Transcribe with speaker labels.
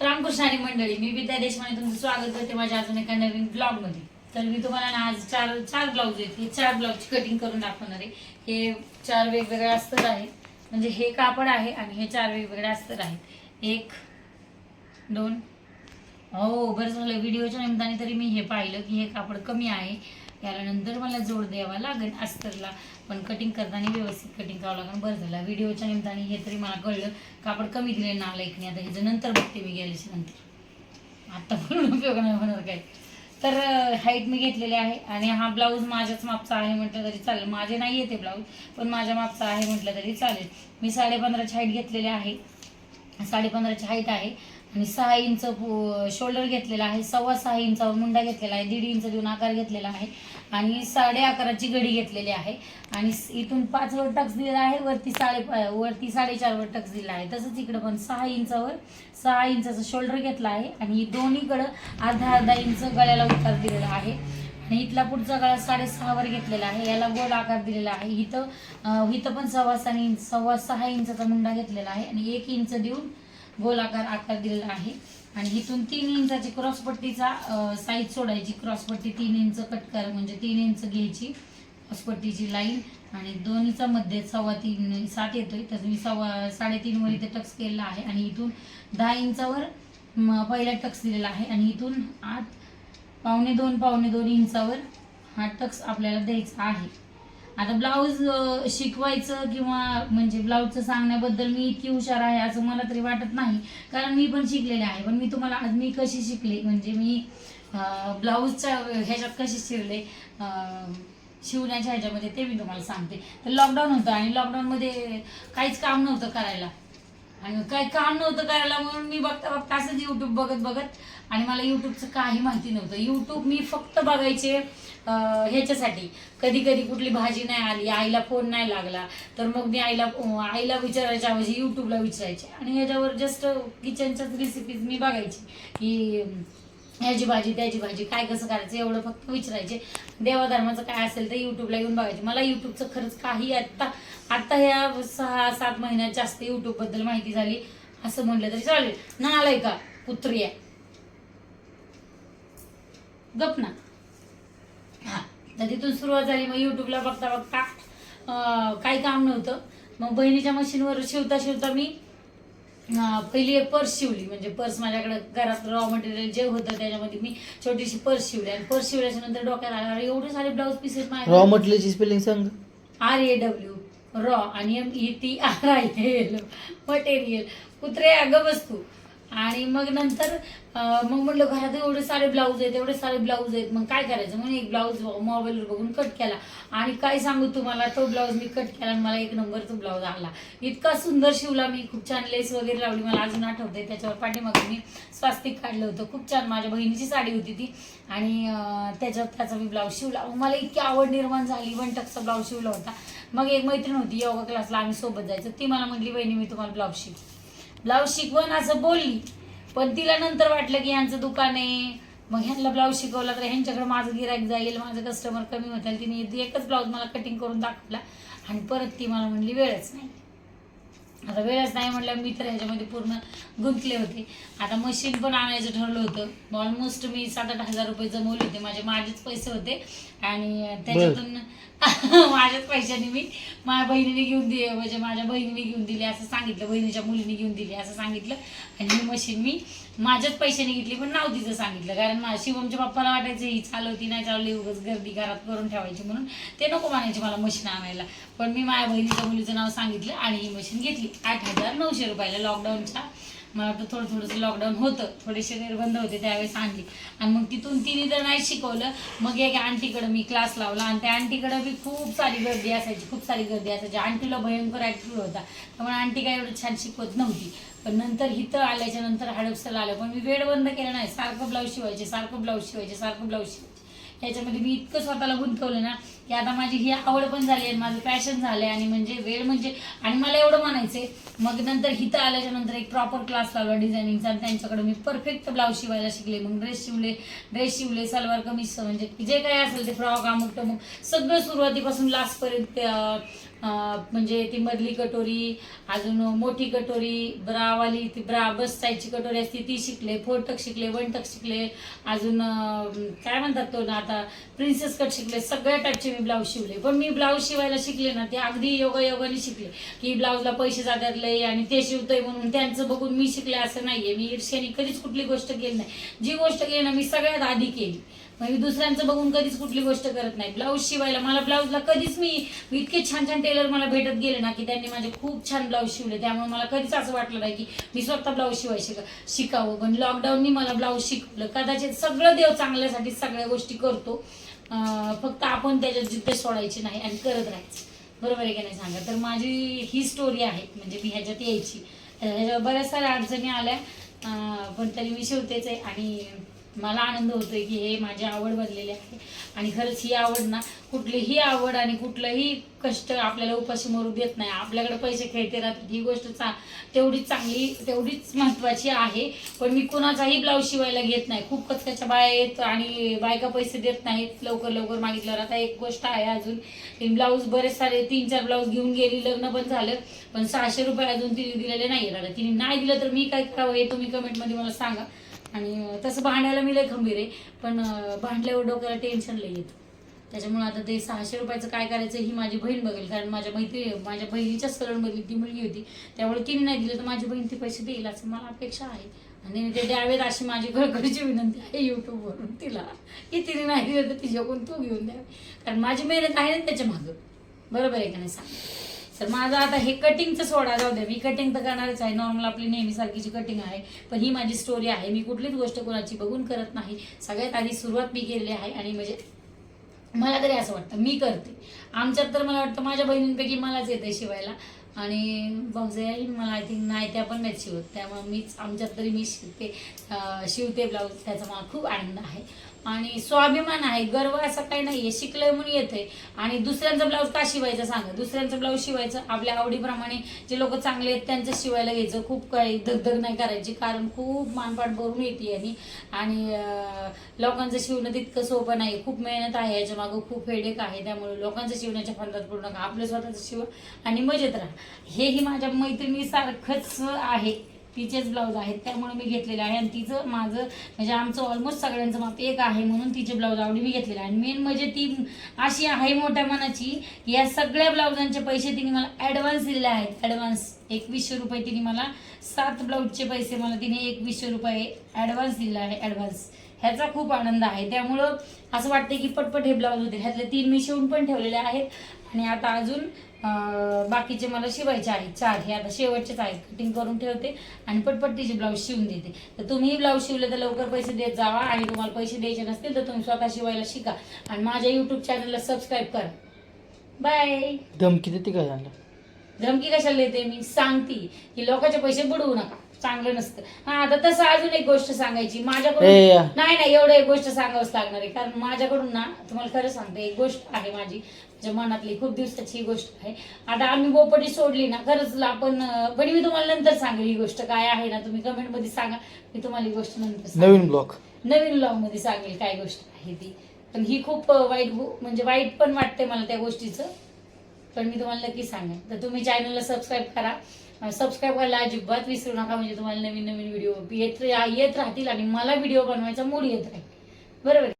Speaker 1: रामकृष्ण आणि मंडळी मी विद्या देशमाने तुमचं स्वागत करते माझ्या अजून एका नवीन ब्लॉगमध्ये तर मी तुम्हाला ना आज चार चार ब्लाऊज आहेत. हे चार ब्लाऊजची कटिंग करून दाखवणार आहे. हे चार वेगवेगळे अस्तर आहेत. म्हणजे हे कापड आहे आणि हे चार वेगवेगळे अस्तर आहेत. एक दोन हो बरं झालं. व्हिडिओच्या निमित्ताने तरी मी हे पाहिलं की हे कापड कमी आहे. याला नंतर मला जोड द्यावा लागेल अस्तरला. पण कटिंग करताना व्यवस्थित कटिंग करावं लागेल. बरं झालं. व्हिडिओच्या निमित्ताने हे तरी मला कळलं. कापड कमी दिले नाही आता ह्याचं नंतर बघते मी गेल्याच्यानंतर. आत्ता पण उपयोग नाही होणार काय. तर हाईट मी घेतलेली आहे. आणि हा ब्लाऊज माझ्याच मापचा आहे म्हटलं तरी चालेल. माझे नाही येते ब्लाऊज पण माझ्या मापचा आहे म्हटलं तरी चालेल. मी साडेपंधराची हाईट घेतलेली आहे. साडेपंधराची हाईट आहे. आणि सहा इंच शोल्डर घेतलेला आहे सव्वा सहा इंचावर मुंडा घेतलेला आहे दीड इंच देऊन आकार घेतलेला आहे आणि साडे अकराची घडी घेतलेली आहे. आणि इथून पाच वर टक्स दिलेला आहे वरती साडे पा- वरती साडेचार वर टक्स दिला आहे. तसंच इकडं पण सहा इंचावर सहा इंचाचं शोल्डर घेतला आहे आणि दोन्हीकडं अर्धा अर्धा इंच गळ्याला उतार दिलेला आहे. आणि इथला पुढचा गळा साडेसहावर घेतलेला आहे याला गोल आकार दिलेला आहे. इथं इथं पण सव्वा सहा इंच सव्वा सहा इंचाचा मुंडा घेतलेला आहे आणि एक इंच देऊन गोलाकार आकार दिलेला आहे. आणि इथून तीन इंचाची क्रॉसपट्टीचा साईज सोडायची. क्रॉसपट्टी तीन इंच कट कर म्हणजे तीन इंच घ्यायची क्रॉसपट्टीची लाईन आणि दोन्हीचा मध्ये सव्वा तीन सात येतोय. तर मी सव्वा साडेतीन वर इथे टक्स केलेला आहे. आणि इथून दहा इंचावर पहिला टक्स दिलेला आहे. आणि इथून आठ पावणे दोन पावणे दोन इंचावर हा टक्स आपल्याला द्यायचा आहे. आता ब्लाऊज शिकवायचं किंवा म्हणजे ब्लाऊजचं सांगण्याबद्दल मी इतकी हुशार आहे असं मला तरी वाटत नाही. कारण मी पण शिकलेले आहे. पण मी तुम्हाला आज मी कशी शिकले? म्हणजे मी ब्लाऊजच्या ह्याच्यात कशी शिवले शिवण्याच्या ह्याच्यामध्ये ते मी तुम्हाला सांगते. तर लॉकडाऊन होतं आणि लॉकडाऊनमध्ये काहीच काम नव्हतं करायला. आणि काही काम नव्हतं करायला म्हणून मी बघता बघता असंच युट्यूब बघत बघत आणि मला युट्यूबचं काही माहिती नव्हतं. युट्यूब मी फक्त बघायचे ह्याच्यासाठी. कधी कधी कुठली भाजी नाही आली आईला फोन नाही लागला तर मग मी आईला आईला विचारायच्या ऐवजी युट्यूबला विचारायचे. आणि ह्याच्यावर जस्ट किचनच्याच रेसिपीज मी बघायची. की ह्याची भाजी त्याची भाजी काय कसं करायचं एवढं फक्त विचारायचे. देवाधर्माचं काय असेल तर युट्यूबला येऊन बघायचे. मला युट्यूबचं खरंच काही आत्ता आत्ता ह्या सहा सात महिन्यात जास्त युट्यूबबद्दल माहिती झाली असं म्हटलं तरी चालेल. ना आलंय का? पुत्री आहे. गप ना. हा तर तिथून सुरुवात झाली. मग युट्यूबला बघता बघता काही काम नव्हतं. मग बहिणीच्या मशीनवर शिवता शिवता मी पहिली एक पर्स शिवली म्हणजे पर्स माझ्याकडे घरात रॉ मटेरियल जे होतं त्याच्यामध्ये मी छोटीशी पर्स शिवली आणि पर्स शिवल्याच्या नंतर डोक्यात आलं अरे एवढे सारे ब्लाऊज पीसेस
Speaker 2: रॉ म्हटल्याची स्पेलिंग सांग.
Speaker 1: आर ए डब्ल्यू रॉ आणि M E T R I L material कुत्रे अगं वस्तू आणि मग नंतर मग म्हटलं घरात एवढे सारे ब्लाऊज आहेत एवढे सारे ब्लाऊज आहेत. मग काय करायचं? म्हणून एक ब्लाऊज मोबाईलवर बघून कट केला. आणि काय सांगू तुम्हाला? तो ब्लाऊज मी कट केला आणि मला एक नंबर तो ब्लाऊज आला. इतका सुंदर शिवला मी. खूप छान लेस वगैरे लावली. मला अजून आठवते त्याच्यावर पाठीमागे मी स्वास्तिक काढलं होतं. खूप छान माझ्या बहिणीची साडी होती ती. आणि त्याच्यावर त्याचा मी ब्लाऊज शिवला. मला इतकी आवड निर्माण झाली. वन टक्सचा ब्लाऊज शिवला होता. मग एक मैत्रीण होती योगा क्लासला आम्ही सोबत जायचं. ती मला म्हटली बहिणी मी तुम्हाला ब्लाऊज शिव ब्लाऊज शिकवण असं बोलली. पण तिला नंतर वाटलं की ह्यांचं दुकान आहे. मग ह्यांना ब्लाऊज शिकवला तर ह्यांच्याकडे माझं गिराईक जाईल माझं कस्टमर कमी होतील. तिने एकच ब्लाऊज मला कटिंग करून दाखवला आणि परत ती मला म्हणली वेळच नाही. आता वेळच नाही म्हटलं मी तर ह्याच्यामध्ये पूर्ण गुंतले होते. आता मशीन पण आणायचं ठरलं होतं. ऑलमोस्ट मी सात आठ हजार रुपये जमवले होते. माझे माझेच पैसे होते. आणि त्याच्यातून माझ्याच पैशाने मी माझ्या बहिणीने घेऊन दिले म्हणजे माझ्या बहिणीने घेऊन दिली असं सांगितलं बहिणीच्या मुलीने घेऊन दिली असं सांगितलं. आणि ही मशीन मी माझ्याच पैशाने घेतली पण नाव तिचं सांगितलं. कारण मा- शिवमच्या पप्पाला वाटायचं ही चालवती नाही चालवली उगाच गर्दी घरात करून ठेवायची म्हणून ते नको मानायचे मला मशीन आणायला. पण मी माझ्या बहिणीच्या मुलीचं नाव सांगितलं आणि ही मशीन घेतली. आठ हजार नऊशे रुपयाला लॉकडाऊनच्या मला वाटतं थोडं थोडंसं लॉकडाऊन होतं. थोडेसे निर्बंध होते त्यावेळेस आणली आणि मग तिथून तिने तर नाही शिकवलं. मग एक आंटीकडं मी क्लास लावला आणि त्या आंटीकडं बी खूप सारी गर्दी असायची. खूप सारी गर्दी असायची. आंटीला भयंकर ॲटिट्यूड होता. त्यामुळे आंटी काय एवढं छान शिकवत नव्हती. पण नंतर इथं आल्याच्यानंतर हडपसला आलं. पण मी वेळ बंद केला नाही. सारखं ब्लाऊज शिवायचे सारखं ब्लाऊज शिवायचे सारखं ब्लाऊज शिवायचे. ह्याच्यामध्ये मी इतकं स्वतःला गुंतवलं ना की आता माझी ही आवड पण झाली आहे माझं पॅशन झालं आहे आणि म्हणजे वेळ म्हणजे आणि मला एवढं म्हणायचंय मग नंतर हिथं आल्याच्यानंतर एक प्रॉपर क्लास लावला डिझायनिंगचा आणि त्यांच्याकडे मी परफेक्ट ब्लाऊज शिवायला शिकले मग ड्रेस शिवले ड्रेस शिवले सलवार कमीज म्हणजे जे काही असेल ते फ्रॉक अमुक टमुक सगळं सुरुवातीपासून लास्टपर्यंत म्हणजे ती मधली कटोरी अजून मोठी कटोरी ब्रावाली ती ब्रा बस साईजची कटोरी असते ती शिकले फोरटक शिकले वनटक शिकले अजून काय म्हणतात तो ना आता प्रिन्सेस कट शिकले सगळ्या टाईपचे मी ब्लाऊज शिवले. पण मी ब्लाऊज शिवायला शिकले ना ते अगदी योगा योगाने शिकले. की ब्लाऊजला पैसे जातात लय आणि ते शिवतोय म्हणून त्यांचं बघून मी शिकले असं नाहीये. मी ईर्ष्याने कधीच कुठली गोष्ट केली नाही. जी गोष्ट केली ना मी सगळ्यात आधी केली. मी दुसऱ्यांचं बघून कधीच कुठली गोष्ट करत नाही. ब्लाऊज शिवायला मला ब्लाऊजला कधीच मी इतके छान छान टेलर मला भेटत गेले ना की त्यांनी माझे खूप छान ब्लाऊज शिवले. त्यामुळे मला कधीच असं वाटलं नाही की मी स्वतः ब्लाऊज शिवाय शिका शिकावं. पण लॉकडाऊननी मला ब्लाऊज शिकवलं. कदाचित सगळं देव चांगल्यासाठी सगळ्या गोष्टी करतो. फक्त आपण त्याच्यात जिद्द सोडायची नाही आणि करत राहायचं. बरोबर आहे की नाही सांगा? तर माझी ही स्टोरी आहे. म्हणजे मी ह्याच्यात यायची. ह्याच्यावर बऱ्याच साऱ्या अडचणी आल्या. पण तरी मी शिवतेच आहे. आणि मला आनंद होतोय की हे माझी आवड बनलेली आहे. आणि खरंच ही आवड ना कुठलीही आवड आणि कुठलंही कष्ट आपल्याला उपाशी मरू देत नाही. आपल्याकडे पैसे खेळते राहतात ही गोष्ट चा तेवढीच चांगली तेवढीच महत्त्वाची आहे. पण मी कुणाचाही ब्लाऊज शिवायला घेत नाही. खूप कचक्याच्या बाया येत आणि बायका पैसे देत नाहीत. लवकर लवकर मागितल्यावर आता एक गोष्ट आहे अजून. तीन ब्लाऊज बरेच सारे तीन चार ब्लाऊज घेऊन गेली लग्न पण झालं. पण सहाशे रुपये अजून तिने दिलेले नाही राहिलं तिने नाही दिलं तर मी काय करावं हे तुम्ही कमेंटमध्ये मला सांगा. आणि तसं भांडायला मी लय खंबीर आहे पण भांडल्यावर डोक्याला टेन्शन लय येतं. त्याच्यामुळे आता ते सहाशे रुपयाचं काय करायचं ही माझी बहीण बघेल कारण माझ्या मैत्री माझ्या बहिणीच्या सलूनमधली ती मुलगी होती. त्यामुळे तिने नाही दिलं तर माझी बहीण ते पैसे देईल असं मला अपेक्षा आहे. आणि ते द्यावेत अशी माझी घरघरची विनंती आहे यूट्यूबवरून तिला की तिने नाही दिलं तर तिच्याकडून तू घेऊन द्यावे. कारण माझी मेहनत आहे ना त्याच्या मागं. बरोबर आहे का नाही सांग? तर माझं आता हे कटिंगचं सोडा जाऊ द्या मी कटिंग तर करणारच आहे. नॉर्मल आपली नेहमीसारखीची कटिंग आहे. पण ही माझी स्टोरी आहे. मी कुठलीच गोष्ट कोणाची बघून करत नाही. सगळ्यात आधी सुरुवात मी केलेली आहे आणि म्हणजे मला तरी असं वाटतं मी करते. आमच्यात तर मला वाटतं माझ्या बहिणींपैकी मलाच येते शिवायला. आणि भाऊजाई मला आय थिंक नाही त्या पण नाहीत शिवत. त्यामुळे मीच आमच्यात तरी मी शिवते शिवते ब्लाऊज. त्याचा मला खूप आनंद आहे. आणि स्वाभिमान आहे गर्व असं काही नाही आहे शिकलंय म्हणून येते आणि दुसऱ्यांचा ब्लाऊज का शिवायचं सांगा? दुसऱ्यांचं ब्लाऊज शिवायचं आपल्या आवडीप्रमाणे जे लोक चांगले आहेत त्यांचं शिवायला घ्यायचं. खूप काही धगधग नाही करायची. कारण खूप मानपाट भरून येते आणि आणि लोकांचं शिवणं तितकं सोपं नाही. खूप मेहनत आहे याच्या मागं. खूप हेडेक आहे. त्यामुळे लोकांचं शिवण्याच्या फंदात पडू नका. आपलं स्वतःचं शिव आणि मजेत राहा. हेही माझ्या मैत्रिणीसारखंच आहे. तिचेच ब्लाऊज आहेत त्यामुळे मी घेतलेले आहे. आणि तिचं माझं म्हणजे आमचं ऑलमोस्ट सगळ्यांचं माप एक आहे म्हणून तिचे ब्लाऊज आवडी मी घेतलेले आहे. आणि मेन म्हणजे ती अशी आहे मोठ्या मनाची की या सगळ्या ब्लाऊजांचे पैसे तिने मला ॲडव्हान्स दिलेले आहेत. ॲडव्हान्स एकवीसशे रुपये तिने मला सात ब्लाऊजचे पैसे मला तिने एकवीसशे रुपये ॲडव्हान्स दिला आहे ॲडव्हान्स ह्याचा खूप आनंद आहे. त्यामुळं असं वाटतं की पटपट हे ब्लाऊज होते ह्यातले तीन मी शिवून पण ठेवलेले आहेत. आणि आता अजून बाकीचे मला शिवायचे आहेत चार. हे आता शेवटचेच आहेत. कटिंग करून ठेवते आणि पटपट तिचे ब्लाऊज शिवून देते. तर तुम्ही ब्लाऊज शिवले तर लवकर पैसे देत जावा. आणि तुम्हाला पैसे द्यायचे नसतील तर तुम्ही स्वतः शिवायला शिका. आणि माझ्या युट्यूब चॅनलला सबस्क्राईब करा. बाय
Speaker 2: धमकी देते काय झालं
Speaker 1: धमकी कशाला देते? मी सांगते की लोकांचे पैसे बुडवू नका. चांगलं नसतं. हा आता तसं अजून एक गोष्ट सांगायची. माझ्याकडून
Speaker 2: ए.
Speaker 1: नाही नाही एवढं एक गोष्ट सांगावंच लागणार आहे. कारण माझ्याकडून ना तुम्हाला खरं सांगते एक गोष्ट आहे माझी माझ्या मनातली खूप दिवसाची ही गोष्ट आहे. आता आम्ही बोपटी सोडली ना खरंच आपण अं, पण मी तुम्हाला नंतर सांगेल ही गोष्ट काय आहे ना तुम्ही कमेंटमध्ये सांगा. मी तुम्हाला ही गोष्ट नंतर सांगेल.
Speaker 2: नवीन ब्लॉक
Speaker 1: नवीन ब्लॉगमध्ये सांगेल काय गोष्ट आहे ती. पण ही खूप अं, वाईट गो- म्हणजे वाईट पण वाटते मला त्या गोष्टीचं. पण मी तुम्हाला नक्की सांगेन. तर तुम्ही चॅनलला सबस्क्राईब करा. सबस्क्राईब करायला अजिबात विसरू नका म्हणजे तुम्हाला नवीन नवीन व्हिडिओ येत येत राहतील आणि मला व्हिडिओ बनवायचा मूड येत राहील बरोबर?